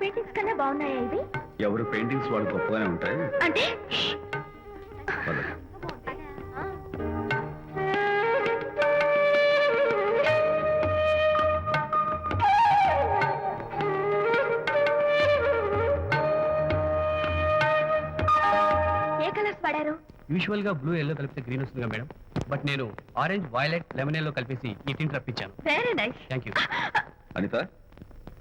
Paintings కన్నా బాగున్నాయా ఇవి? ఎవరు పెయింటింగ్స్ వాళ్ళు గొప్పగానే ఉంటాయి? అంటే? పద. ఏ కలర్స్ వాడారు? యూజువల్గా బ్లూ ఎల్లో కలిపితే గ్రీన్ వస్తుందిగా మేడం. బట్ నేను ఆరెంజ్ వైలెట్ లెమన్ ఎల్లో కలిపేసి ఈ tint రప్పించాను. Very nice thank you Anitha?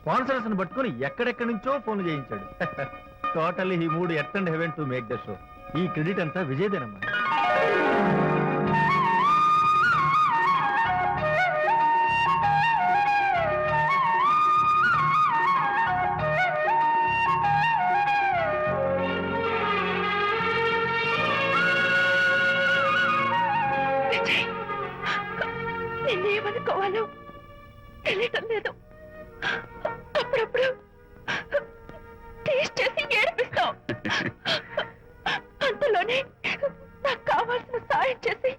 స్పాన్సర్స్ని పట్టుకొని ఎక్కడెక్కడి నుంచో ఫోన్ చేయించాడు. టోటల్లీ ఈ మూడు at and heaven to make the show. ఈ క్రెడిట్ అంతా విజయదేనమ్మా. నిన్నేమనుకోవాలో? తెలియటం లేదు. అప్పుడప్పుడు టేస్ట్ చేసి ఏడిపిస్తావు అంతలోనే నాకు కావాల్సిన సాయం చేసి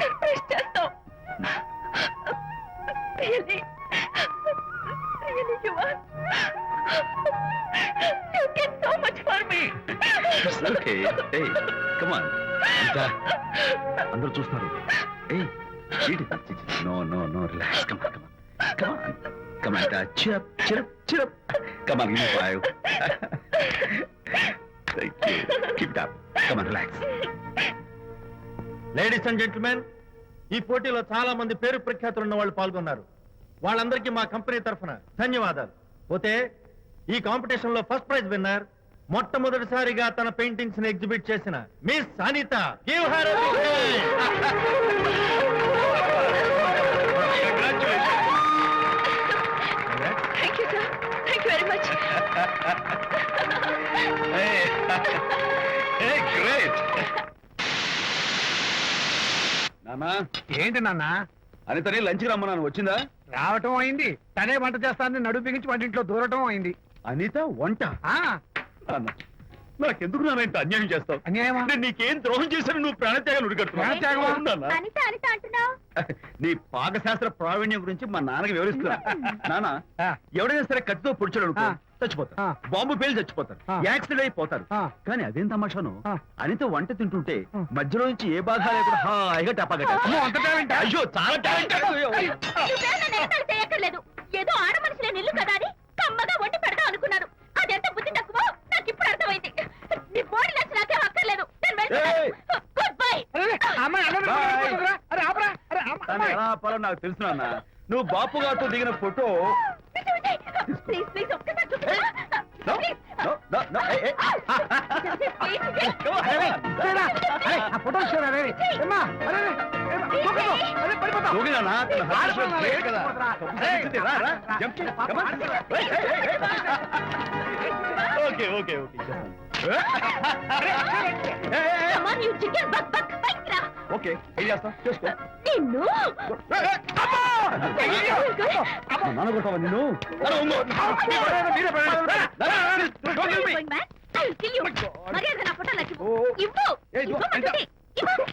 సర్ప్రైజ్ చేస్తావు really you are. You get so much for me. Okay A come on అందరూ చూస్తున్నారు. ఏయ్ no no no relax come on come on come on come on cheer up cheer up cheer up come on give ladies and gentlemen ఈ పోటీలో చాలా మంది పేరు ప్రఖ్యాతులు ఉన్న వాళ్ళు పాల్గొన్నారు. వాళ్ళందరికీ మా కంపెనీ తరఫున ధన్యవాదాలు. పోతే ఈ కాంపిటీషన్లో ఫస్ట్ ప్రైజ్ విన్నర్ మొట్టమొదటిసారిగా తన పెయింటింగ్స్ని ఎగ్జిబిట్ చేసిన miss Anitha. Give her a great నానా ఏంటి నాన్న? అనితని లంచ్కి రమ్మన్నాను వచ్చిందా? రావటం అయింది. తనే వంట చేస్తానని బిగించి వంటింట్లో దూరటం అయింది. అనిత వంట? ఆ. నాన్న, నాకెందుకు నాన్న ఇంత అన్యాయం చేస్తావు? అన్యాయమా? అంటే నీకేం ద్రోహం చేశాను నువ్వు ప్రాణత్యాగం ప్రాణత్యాగమా? ఉడికట్టున్నావు అనిత అనిత అంటున్నావు? నీ పాకశాస్త్ర ప్రావీణ్యం గురించి మా నాన్నకి వివరిస్తున్నా. నాన్న ఆ. ఎవడైనా సరే కత్తితో పొడిచాడు అనుకో ఆ. చచ్చిపోతారు. బాంబు పేలు చచ్చిపోతారు. యాక్సిడెంట్ అయిపోతారు. కానీ అదేం తమాషాను. అనిత వంట తింటుంటే. మధ్యలో నుంచి ఏ బాధ లేకుండా హాయిగా టపాగట? అయ్యో చాలా టాలెంట్. ఏదో ఆడ మనిషిలే నిల్లు కదా అని కమ్మగా వండి పెడదాం అనుకున్నాను. అదెంత బుద్ధి తక్కువ? నాకు ఇప్పుడు అర్థమైంది. నీ బాడీ నచ్చి నాకేం అక్కర్లేదు! గుడ్ బై నాకు తెలుసు నాన్న. నువ్వు బాపు గారితో దిగిన photo please please No, no, no, no, hey, hey. Come on, అరే, on. చూడరా? అరే, ఆ ఫోటో చూడరా, అరే, ఏమ్మా? అరే, అరే, ఏమ్మా, దూకదు. అరే, పడిపోతావు. దూకి నాన్న, తన ఆడపిల్ల rate great కదా. అరే, కూర్చుంది, రా, రా. Jump చేయి, come on. Hey, hey, hey, hey. Okay, okay, okay, చేస్తాను. Hey, hey, hey. Chicken, buck, buck, bike రా. Okay, ఏం చేస్తాం చేసుకో నిన్ను Hey, hey, అమ్మా! మా నాన్న కొడతావా నిన్ను నా ఫోటో ఇవ్వు ఇవ్వు